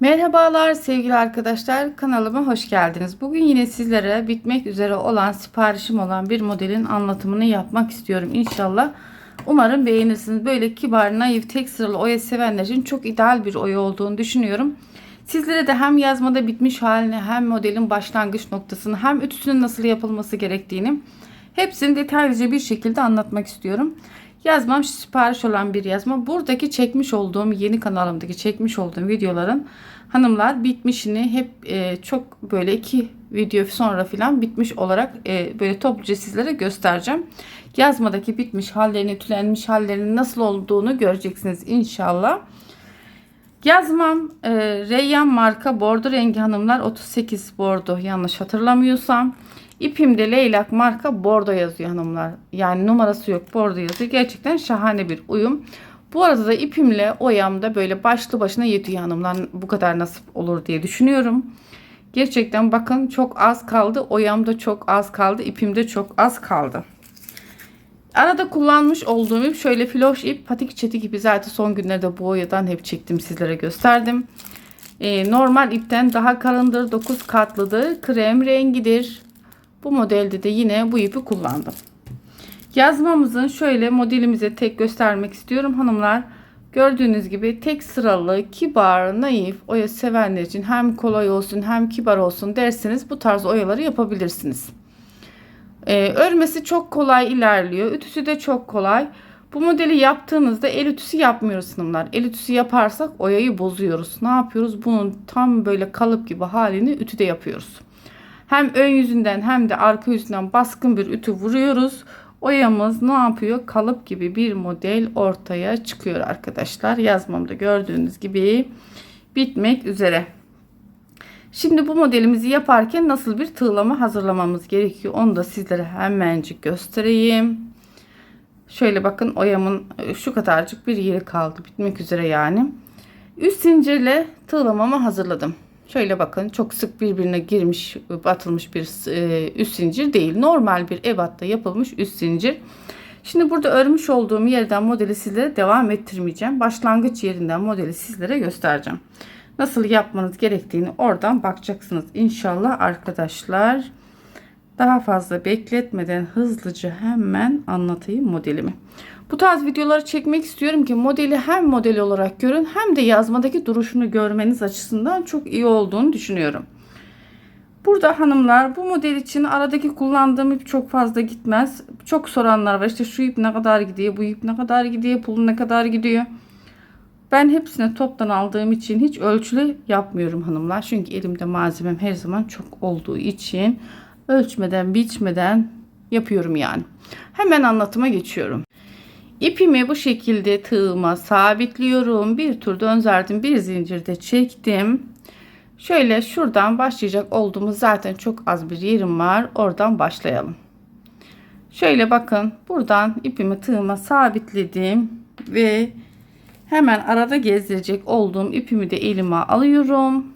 Merhabalar sevgili arkadaşlar kanalıma hoş geldiniz. Bugün yine sizlere bitmek üzere olan siparişim olan bir modelin anlatımını yapmak istiyorum inşallah. Umarım beğenirsiniz. Böyle kibar, naif, tek sıralı oya sevenler için çok ideal bir oya olduğunu düşünüyorum. Sizlere de hem yazmada bitmiş halini hem modelin başlangıç noktasını hem ütüsünün nasıl yapılması gerektiğini hepsini detaylıca bir şekilde anlatmak istiyorum. Yazmam sipariş olan bir yazma. Buradaki çekmiş olduğum yeni kanalımdaki çekmiş olduğum videoların hanımlar bitmişini hep e, çok böyle iki video sonra filan bitmiş olarak e, böyle topluca sizlere göstereceğim. Yazmadaki bitmiş hallerini, tülenmiş hallerinin nasıl olduğunu göreceksiniz inşallah. Yazmam e, Reyyan marka bordo rengi hanımlar 38 bordo yanlış hatırlamıyorsam. İpimde leylak marka bordo yazıyor hanımlar. Yani numarası yok bordo yazıyor. Gerçekten şahane bir uyum. Bu arada da ipimle oyamda böyle başlı başına yetiyor hanımlar. Bu kadar nasip olur diye düşünüyorum. Gerçekten bakın çok az kaldı. Oyamda çok az kaldı. İpimde çok az kaldı. Arada kullanmış olduğum ip şöyle filoş ip patik çetik ipi zaten son günlerde bu oyadan hep çektim sizlere gösterdim. Ee, normal ipten daha kalındır 9 katlıdır krem rengidir. Bu modelde de yine bu ipi kullandım. Yazmamızın şöyle modelimize tek göstermek istiyorum hanımlar. Gördüğünüz gibi tek sıralı, kibar, naif, oya sevenler için hem kolay olsun hem kibar olsun derseniz bu tarz oyaları yapabilirsiniz. Ee, örmesi çok kolay ilerliyor. Ütüsü de çok kolay. Bu modeli yaptığınızda el ütüsü yapmıyoruz hanımlar. El ütüsü yaparsak oyayı bozuyoruz. Ne yapıyoruz? Bunun tam böyle kalıp gibi halini ütüde yapıyoruz. Hem ön yüzünden hem de arka yüzünden baskın bir ütü vuruyoruz. Oyamız ne yapıyor? Kalıp gibi bir model ortaya çıkıyor arkadaşlar. Yazmamda gördüğünüz gibi bitmek üzere. Şimdi bu modelimizi yaparken nasıl bir tığlama hazırlamamız gerekiyor onu da sizlere hemencik göstereyim. Şöyle bakın oyamın e, şu kadarcık bir yeri kaldı bitmek üzere yani. Üst zincirle tığlamamı hazırladım. Şöyle bakın çok sık birbirine girmiş batılmış bir e, üst zincir değil. Normal bir ebatta yapılmış üst zincir. Şimdi burada örmüş olduğum yerden modeli sizlere devam ettirmeyeceğim. Başlangıç yerinden modeli sizlere göstereceğim. Nasıl yapmanız gerektiğini oradan bakacaksınız. İnşallah arkadaşlar daha fazla bekletmeden hızlıca hemen anlatayım modelimi. Bu tarz videoları çekmek istiyorum ki modeli hem model olarak görün hem de yazmadaki duruşunu görmeniz açısından çok iyi olduğunu düşünüyorum. Burada hanımlar bu model için aradaki kullandığım ip çok fazla gitmez. Çok soranlar var işte şu ip ne kadar gidiyor, bu ip ne kadar gidiyor, pul ne kadar gidiyor. Ben hepsini toptan aldığım için hiç ölçülü yapmıyorum hanımlar. Çünkü elimde malzemem her zaman çok olduğu için ölçmeden, biçmeden yapıyorum yani. Hemen anlatıma geçiyorum. İpimi bu şekilde tığıma sabitliyorum. Bir tur dönzerdim. Bir zincirde çektim. Şöyle şuradan başlayacak olduğumuz zaten çok az bir yerim var. Oradan başlayalım. Şöyle bakın buradan ipimi tığıma sabitledim ve hemen arada gezdirecek olduğum ipimi de elime alıyorum.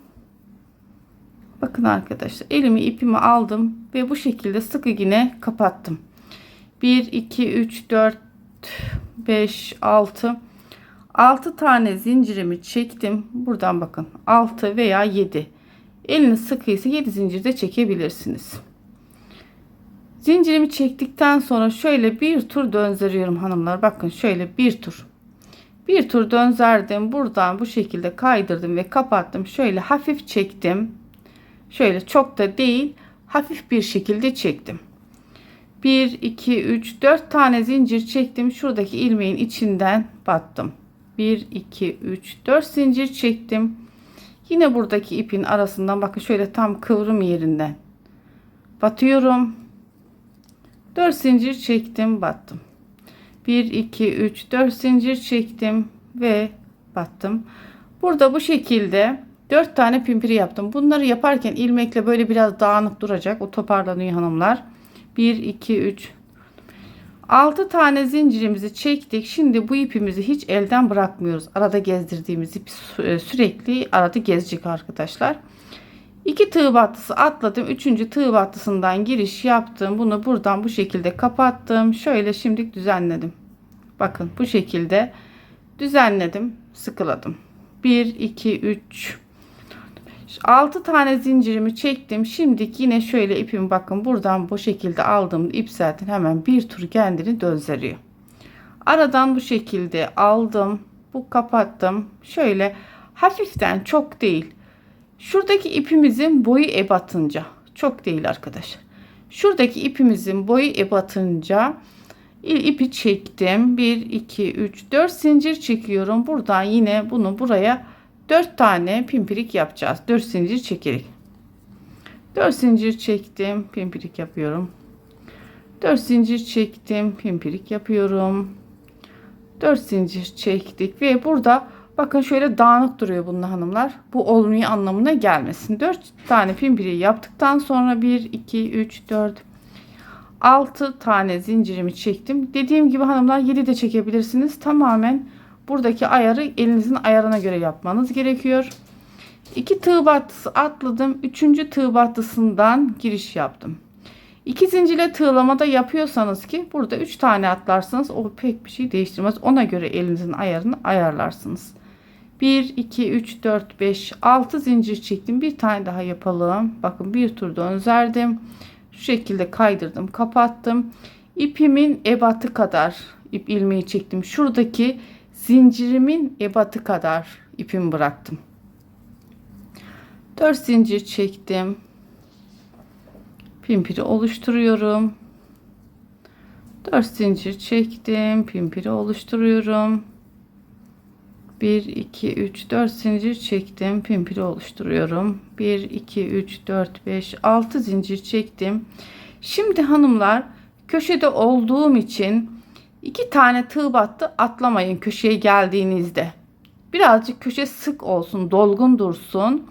Bakın arkadaşlar elimi ipimi aldım ve bu şekilde sık iğne kapattım. 1 2 3 4 5 6 6 tane zincirimi çektim. Buradan bakın 6 veya 7. Eliniz sıkıysa 7 zincirde çekebilirsiniz. Zincirimi çektikten sonra şöyle bir tur döndürüyorum hanımlar. Bakın şöyle bir tur. Bir tur döndürdüm. Buradan bu şekilde kaydırdım ve kapattım. Şöyle hafif çektim. Şöyle çok da değil. Hafif bir şekilde çektim. 1, 2, 3, 4 tane zincir çektim. Şuradaki ilmeğin içinden battım. 1, 2, 3, 4 zincir çektim. Yine buradaki ipin arasından bakın şöyle tam kıvrım yerinden batıyorum. 4 zincir çektim battım. 1, 2, 3, 4 zincir çektim ve battım. Burada bu şekilde 4 tane pimpiri yaptım. Bunları yaparken ilmekle böyle biraz dağınık duracak. O toparlanıyor hanımlar. 1, 2, 3, 6 tane zincirimizi çektik. Şimdi bu ipimizi hiç elden bırakmıyoruz. Arada gezdirdiğimiz ip e, sürekli arada gezecek arkadaşlar. 2 tığ battısı atladım. 3. tığ battısından giriş yaptım. Bunu buradan bu şekilde kapattım. Şöyle şimdi düzenledim. Bakın bu şekilde düzenledim. Sıkıladım. 1, 2, 3, 6 tane zincirimi çektim. Şimdi yine şöyle ipimi bakın buradan bu şekilde aldığım ip zaten hemen bir tur kendini döndürüyor. Aradan bu şekilde aldım. Bu kapattım. Şöyle hafiften çok değil. Şuradaki ipimizin boyu ebatınca. Çok değil arkadaşlar. Şuradaki ipimizin boyu ebatınca ipi çektim. 1, 2, 3, 4 zincir çekiyorum. Buradan yine bunu buraya 4 tane pimpirik yapacağız. 4 zincir çekerek. 4 zincir çektim. Pimpirik yapıyorum. 4 zincir çektim. Pimpirik yapıyorum. 4 zincir çektik ve burada bakın şöyle dağınık duruyor bunun hanımlar. Bu olmuyor anlamına gelmesin. 4 tane pimpiriği yaptıktan sonra 1 2 3 4 6 tane zincirimi çektim. Dediğim gibi hanımlar 7 de çekebilirsiniz. Tamamen buradaki ayarı elinizin ayarına göre yapmanız gerekiyor. 2 tığ battısı atladım. 3. tığ battısından giriş yaptım. İki zincirle tığlamada yapıyorsanız ki burada 3 tane atlarsanız o pek bir şey değiştirmez. Ona göre elinizin ayarını ayarlarsınız. 1, 2, 3, 4, 5, 6 zincir çektim. Bir tane daha yapalım. Bakın bir tur döndürdüm. Şu şekilde kaydırdım, kapattım. İpimin ebatı kadar ip ilmeği çektim. Şuradaki zincirimin ebatı kadar ipimi bıraktım. 4 zincir çektim pimpiri oluşturuyorum. 4 zincir çektim. Pimpiri oluşturuyorum. 1 2 3 4 zincir çektim. Pimpiri oluşturuyorum. 1 2 3 4 5 6 zincir çektim. Şimdi hanımlar köşede olduğum için iki tane tığ battı atlamayın köşeye geldiğinizde. Birazcık köşe sık olsun, dolgun dursun.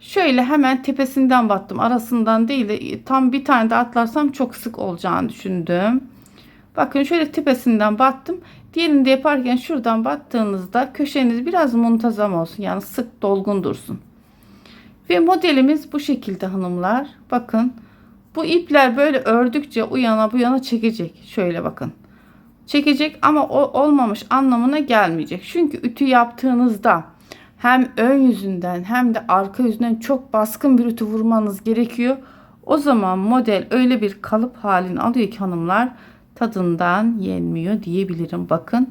Şöyle hemen tepesinden battım. Arasından değil de tam bir tane de atlarsam çok sık olacağını düşündüm. Bakın şöyle tepesinden battım. Diğerini de yaparken şuradan battığınızda köşeniz biraz muntazam olsun. Yani sık dolgun dursun. Ve modelimiz bu şekilde hanımlar. Bakın bu ipler böyle ördükçe uyana bu yana çekecek. Şöyle bakın. Çekecek ama o olmamış anlamına gelmeyecek. Çünkü ütü yaptığınızda hem ön yüzünden hem de arka yüzünden çok baskın bir ütü vurmanız gerekiyor. O zaman model öyle bir kalıp halini alıyor ki hanımlar tadından yenmiyor diyebilirim. Bakın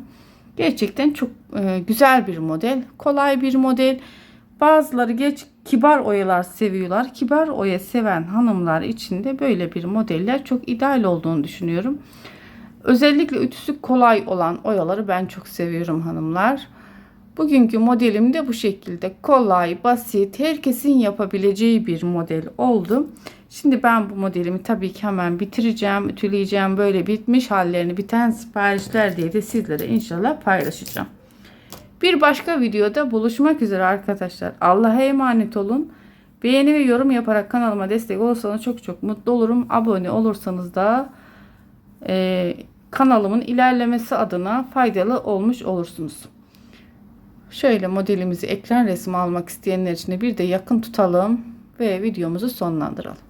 gerçekten çok e, güzel bir model. Kolay bir model. Bazıları geç kibar oyalar seviyorlar. Kibar oya seven hanımlar için de böyle bir modeller çok ideal olduğunu düşünüyorum. Özellikle ütüsü kolay olan oyaları ben çok seviyorum hanımlar. Bugünkü modelim de bu şekilde kolay, basit, herkesin yapabileceği bir model oldu. Şimdi ben bu modelimi tabii ki hemen bitireceğim, ütüleyeceğim. Böyle bitmiş hallerini biten siparişler diye de sizlere inşallah paylaşacağım. Bir başka videoda buluşmak üzere arkadaşlar. Allah'a emanet olun. Beğeni ve yorum yaparak kanalıma destek olursanız çok çok mutlu olurum. Abone olursanız da e, kanalımın ilerlemesi adına faydalı olmuş olursunuz. Şöyle modelimizi ekran resmi almak isteyenler için bir de yakın tutalım ve videomuzu sonlandıralım.